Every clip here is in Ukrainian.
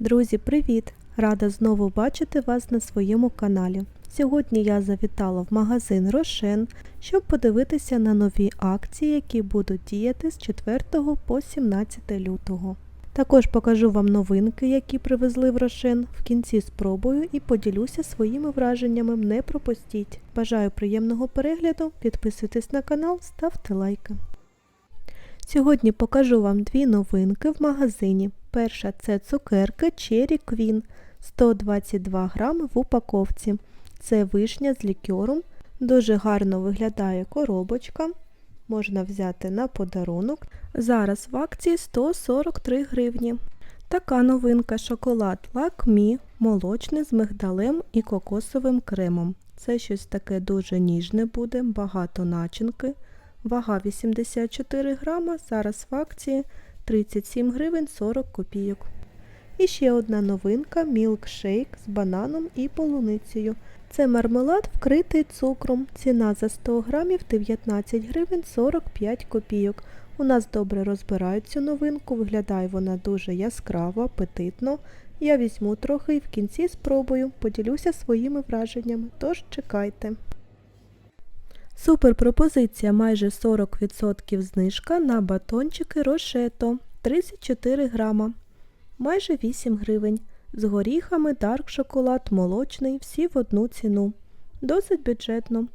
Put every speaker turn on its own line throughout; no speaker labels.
Друзі, привіт! Рада знову бачити вас на своєму каналі. Сьогодні я завітала в магазин Рошен, щоб подивитися на нові акції, які будуть діяти з 4 по 17 лютого. Також покажу вам новинки, які привезли в Рошен. В кінці спробую і поділюся своїми враженнями. Не пропустіть. Бажаю приємного перегляду, підписуйтесь на канал, ставте лайки. Сьогодні покажу вам дві новинки в магазині. Перша це цукерки Cherry Queen 122 грами в упаковці. Це вишня з лікером. Дуже гарно виглядає коробочка. Можна взяти на подарунок. Зараз в акції 143 гривні. Така новинка шоколад Лакмі, молочний з мигдалем і кокосовим кремом. Це щось таке дуже ніжне буде, багато начинки. Вага 84 грама, зараз в акції 37 гривень 40 копійок. І ще одна новинка мілкшейк з бананом і полуницею. Це мармелад вкритий цукром. Ціна за 100 грамів 19 гривень 45 копійок. У нас добре розбирають цю новинку, виглядає вона дуже яскраво, апетитно. Я візьму трохи і в кінці спробую, поділюся своїми враженнями, тож чекайте. Супер пропозиція майже 40% знижка на батончики Рошето 34 грама, майже 8 гривень. З горіхами дарк шоколад молочний, всі в одну ціну. Досить бюджетно.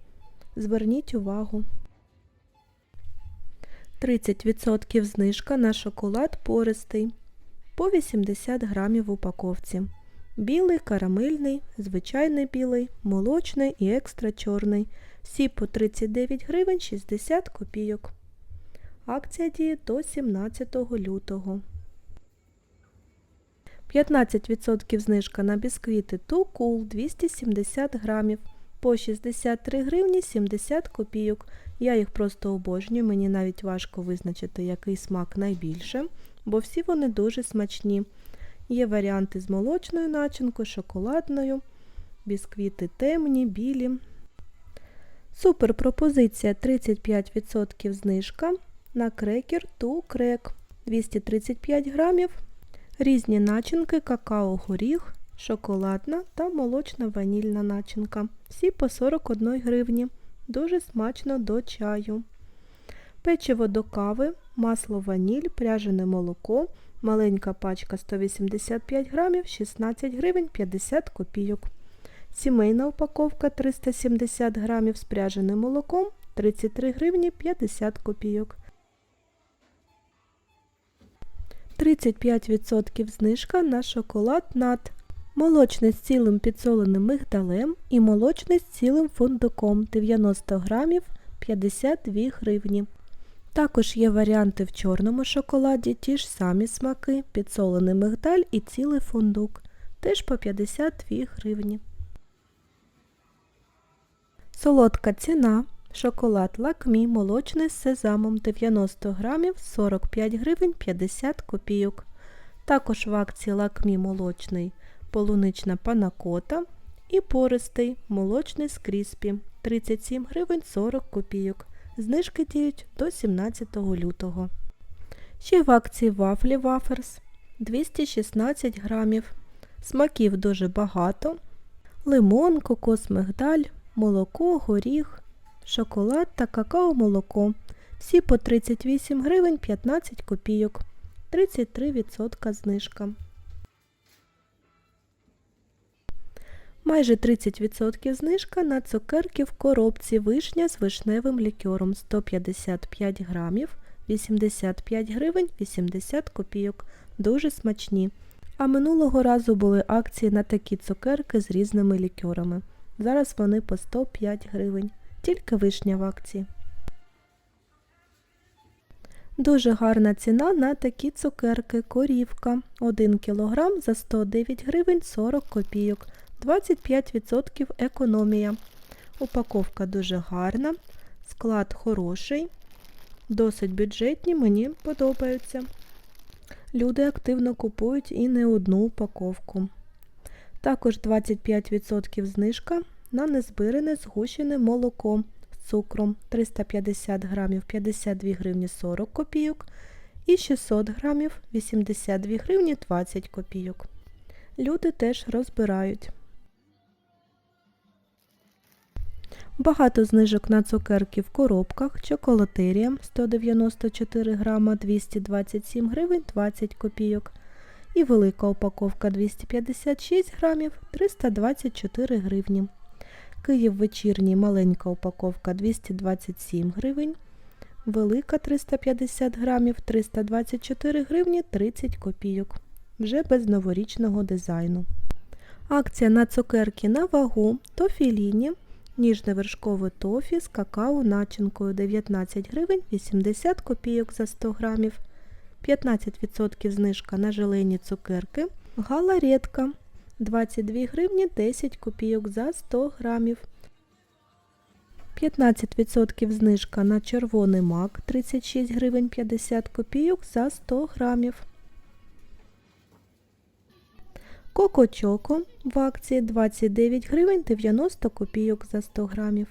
Зверніть увагу. 30% знижка на шоколад пористий по 80 грамів в упаковці. Білий, карамельний, звичайний білий, молочний і екстра чорний. Всі по 39 гривень 60 копійок. Акція діє до 17 лютого. 15% знижка на бісквіти Тукул 270 грамів по 63 гривні 70 копійок. Я їх просто обожнюю, мені навіть важко визначити, який смак найбільше, бо всі вони дуже смачні. Є варіанти з молочною начинкою, шоколадною, бісквіти темні, білі. Супер пропозиція 35% знижка на крекер ту крек 235 грамів. Різні начинки, какао горіх, шоколадна та молочна ванільна начинка. Всі по 41 гривні. Дуже смачно до чаю. Печиво до кави, масло ваніль, пряжене молоко, маленька пачка 185 грамів, 16 гривень 50 копійок. Сімейна упаковка 370 грамів з пряженим молоком 33 гривні 50 копійок. 35% знижка на шоколад нат. Молочний з цілим підсоленим мигдалем і молочний з цілим фундуком 90 грамів 52 гривні. Також є варіанти в чорному шоколаді, ті ж самі смаки, підсолений мигдаль і цілий фундук, теж по 52 гривні. Солодка ціна. Шоколад лакмі молочний з сезамом 90 грамів 45 гривень 50 копійок. Також в акції лакмі молочний полунична панакота і пористий молочний з кріспі 37 гривень 40 копійок. Знижки діють до 17 лютого. Ще в акції вафлі ваферс 216 грамів. Смаків дуже багато. Лимон, кокос мигдаль, молоко, горіх, шоколад та какао-молоко. Всі по 38 гривень 15 копійок. 33% знижка. Майже 30% знижка на цукерки в коробці вишня з вишневим лікером 155 грамів, 85 гривень 80 копійок. Дуже смачні. А минулого разу були акції на такі цукерки з різними лікерами. Зараз вони по 105 гривень. Тільки вишня в акції. Дуже гарна ціна на такі цукерки. Корівка 1 кг за 109 гривень 40 копійок. 25% економія. Упаковка дуже гарна, склад хороший, досить бюджетні, мені подобаються. Люди активно купують і не одну упаковку. Також 25% знижка на незбирене згущене молоко з цукром 350 грамів 52 гривні 40 копійок і 600 грамів 82 гривні 20 копійок. Люди теж розбирають. Багато знижок на цукерки в коробках. Чоколатерія 194 грама 227 гривень 20 копійок. І велика упаковка 256 грамів 324 гривні. Київ вечірній маленька упаковка 227 гривень. Велика 350 грамів 324 гривні 30 копійок. Вже без новорічного дизайну. Акція на цукерки на вагу тофіліні. Ніжне тофі з какао начинкою 19 гривень 80 копійок за 100 грамів. 15% знижка на желейні цукерки. Галаретка 22 гривні 10 копійок за 100 грамів. 15% знижка на червоний мак 36 гривень 50 копійок за 100 грамів. Коко Чоко в акції 29 гривень 90 копійок за 100 грамів.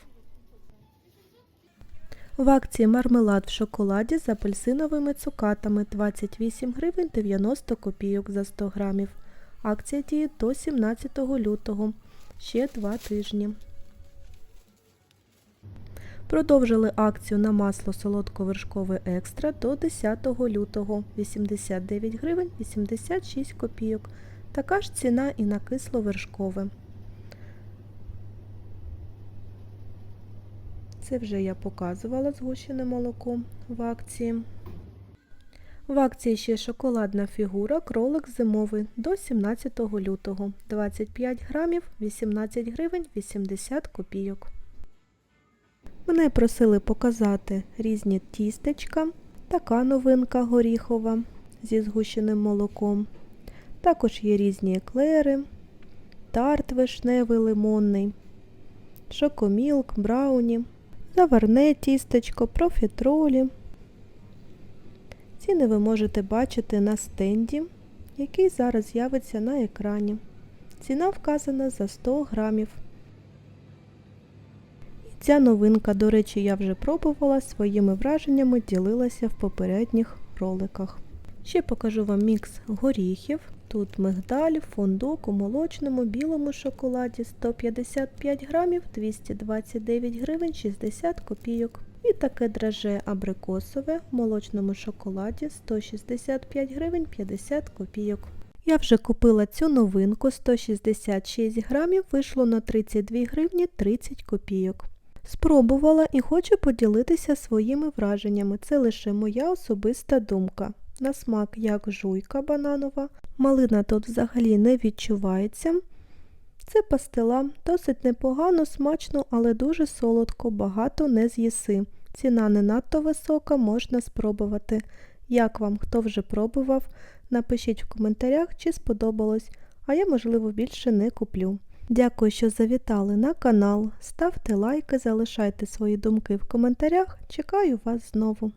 В акції мармелад в шоколаді з апельсиновими цукатами 28 гривень 90 копійок за 100 грамів. Акція діє до 17 лютого. Ще 2 тижні. Продовжили акцію на масло солодковершкове екстра до 10 лютого 89 гривень 86 копійок. Така ж ціна і на кисловершкове. Це вже я показувала згущене молоко в акції. В акції ще шоколадна фігура кролик зимовий до 17 лютого 25 грамів 18 гривень 80 копійок. Мене просили показати різні тістечка. Така новинка горіхова зі згущеним молоком. Також є різні еклери, тарт вишневий лимонний, шокомілк, брауні, заварне тістечко, профітролі. Ціни ви можете бачити на стенді, який зараз з'явиться на екрані. Ціна вказана за 100 грамів. Ця новинка, до речі, я вже пробувала своїми враженнями, ділилася в попередніх роликах. Ще покажу вам мікс горіхів. Тут мигдаль, фундук у молочному, білому шоколаді 155 грамів 229 гривень 60 копійок. І таке драже абрикосове в молочному шоколаді 165 гривень 50 копійок. Я вже купила цю новинку 166 грамів, вийшло на 32 гривні 30 копійок. Спробувала і хочу поділитися своїми враженнями. Це лише моя особиста думка. На смак як жуйка бананова. Малина тут взагалі не відчувається. Це пастила, досить непогано, смачно, але дуже солодко, багато не з'їси. Ціна не надто висока, можна спробувати. Як вам, хто вже пробував, напишіть в коментарях, чи сподобалось, а я, можливо, більше не куплю. Дякую, що завітали на канал. Ставте лайки, залишайте свої думки в коментарях. Чекаю вас знову.